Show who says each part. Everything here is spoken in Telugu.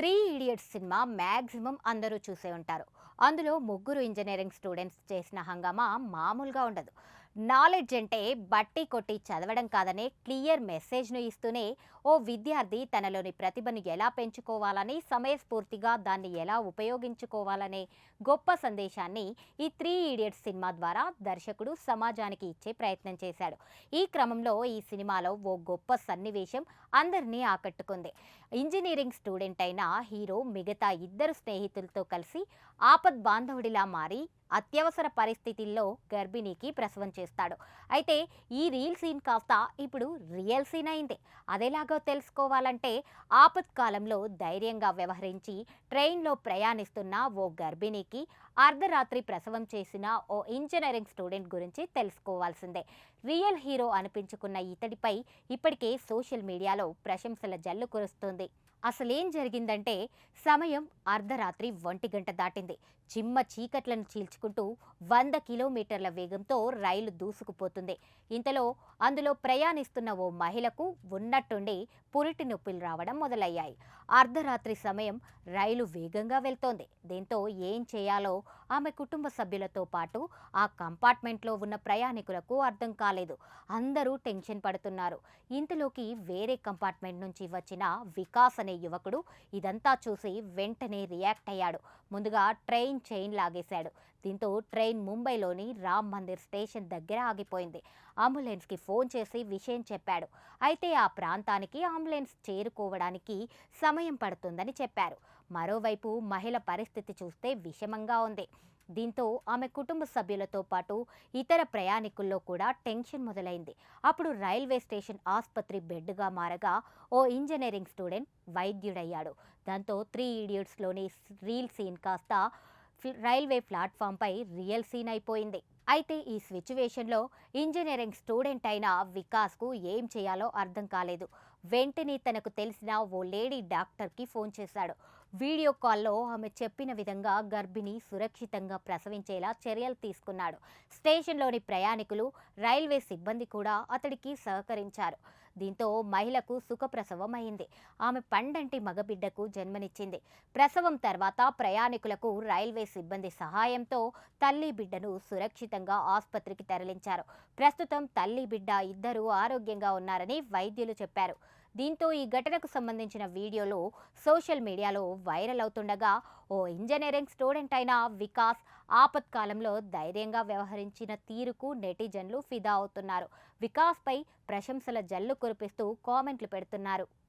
Speaker 1: త్రీ ఇడియట్స్ సినిమా మ్యాక్సిమం అందరూ చూసే ఉంటారు. అందులో ముగ్గురు ఇంజనీరింగ్ స్టూడెంట్స్ చేసిన హంగామా మామూలుగా ఉండదు. నాలెడ్జ్ అంటే బట్టి కొట్టి చదవడం కాదనే క్లియర్ మెసేజ్ను ఇస్తూనే ఓ విద్యార్థి తనలోని ప్రతిభను ఎలా పెంచుకోవాలని సమయస్ఫూర్తిగా దాన్ని ఎలా ఉపయోగించుకోవాలనే గొప్ప సందేశాన్ని ఈ త్రీ ఈడియట్స్ సినిమా ద్వారా దర్శకుడు సమాజానికి ఇచ్చే ప్రయత్నం చేశాడు. ఈ క్రమంలో ఈ సినిమాలో ఓ గొప్ప సన్నివేశం అందరినీ ఆకట్టుకుంది. ఇంజనీరింగ్ స్టూడెంట్ అయిన హీరో మిగతా ఇద్దరు స్నేహితులతో కలిసి ఆపద్ బాంధవుడిలా మారి అత్యవసర పరిస్థితుల్లో గర్భిణీకి ప్రసవం చేస్తాడు. అయితే ఈ రీల్ సీన్ కాస్త ఇప్పుడు రియల్ సీన్ అయింది. అదేలాగో తెలుసుకోవాలంటే ఆపత్కాలంలో ధైర్యంగా వ్యవహరించి ట్రైన్లో ప్రయాణిస్తున్న ఓ గర్భిణీకి అర్ధరాత్రి ప్రసవం చేసిన ఓ ఇంజనీరింగ్ స్టూడెంట్ గురించి తెలుసుకోవాల్సిందే. రియల్ హీరో అనిపించుకున్న ఇతడిపై ఇప్పటికే సోషల్ మీడియాలో ప్రశంసల జల్లు కురుస్తుంది. అసలేం జరిగిందంటే సమయం అర్ధరాత్రి ఒంటి గంట దాటింది. చిమ్మ చీకట్లను చీల్చుకుంటూ వంద కిలోమీటర్ల వేగంతో రైలు దూసుకుపోతుంది. ఇంతలో అందులో ప్రయాణిస్తున్న ఓ మహిళకు ఉన్నట్టుండి పురిటి నొప్పులు రావడం మొదలయ్యాయి. అర్ధరాత్రి సమయం రైలు వేగంగా వెళ్తోంది. దీంతో ఏం చేయాలో ఆమె కుటుంబ సభ్యులతో పాటు ఆ కంపార్ట్మెంట్లో ఉన్న ప్రయాణికులకు అర్థం కాలేదు. అందరూ టెన్షన్ పడుతున్నారు. ఇంతలోకి వేరే కంపార్ట్మెంట్ నుంచి వచ్చిన వికాస్ అనే యువకుడు ఇదంతా చూసి వెంటనే రియాక్ట్ అయ్యాడు. ముందుగా ట్రైన్ చైన్ లాగేశాడు. దీంతో ట్రైన్ ముంబైలోని రామ్ మందిర్ స్టేషన్ దగ్గర ఆగిపోయింది. అంబులెన్స్కి ఫోన్ చేసి విషయం చెప్పాడు. అయితే ఆ ప్రాంతానికి అంబులెన్స్ చేరుకోవడానికి సమయం పడుతుందని చెప్పారు. మరోవైపు మహిళ పరిస్థితి చూస్తే విషమంగా ఉంది. దీంతో ఆమె కుటుంబ సభ్యులతో పాటు ఇతర ప్రయాణికుల్లో కూడా టెన్షన్ మొదలైంది. అప్పుడు రైల్వే స్టేషన్ ఆసుపత్రి బెడ్గా మారగా ఓ ఇంజనీరింగ్ స్టూడెంట్ వైద్యుడయ్యాడు. దాంతో త్రీ ఇడియట్స్లోని రీల్ సీన్ కాస్త రైల్వే ప్లాట్ఫామ్పై రియల్ సీన్ అయిపోయింది. అయితే ఈ సిచ్యువేషన్లో ఇంజనీరింగ్ స్టూడెంట్ అయిన వికాస్కు ఏం చేయాలో అర్థం కాలేదు. వెంటనే తనకు తెలిసిన ఓ లేడీ డాక్టర్కి ఫోన్ చేశాడు. వీడియో కాల్లో ఆమె చెప్పిన విధంగా గర్భిణి సురక్షితంగా ప్రసవించేలా చర్యలు తీసుకున్నాడు. స్టేషన్లోని ప్రయాణికులు రైల్వే సిబ్బంది కూడా అతడికి సహకరించారు. దీంతో మహిళకు సుఖప్రసవం అయింది ఆమె పండంటి మగబిడ్డకు జన్మనిచ్చింది. ప్రసవం తర్వాత ప్రయాణికులకు రైల్వే సిబ్బంది సహాయంతో తల్లి బిడ్డను సురక్షితంగా ఆసుపత్రికి తరలించారు. ప్రస్తుతం తల్లి బిడ్డ ఇద్దరూ ఆరోగ్యంగా ఉన్నారని వైద్యులు చెప్పారు. దీంతో ఈ ఘటనకు సంబంధించిన వీడియోలు సోషల్ మీడియాలో వైరల్ అవుతుండగా ఓ ఇంజనీరింగ్ స్టూడెంట్ అయిన వికాస్ ఆపత్కాలంలో ధైర్యంగా వ్యవహరించిన తీరుకు నెటిజన్లు ఫిదా అవుతున్నారు. వికాస్పై ప్రశంసల జల్లు కురిపిస్తూ కామెంట్లు పెడుతున్నారు.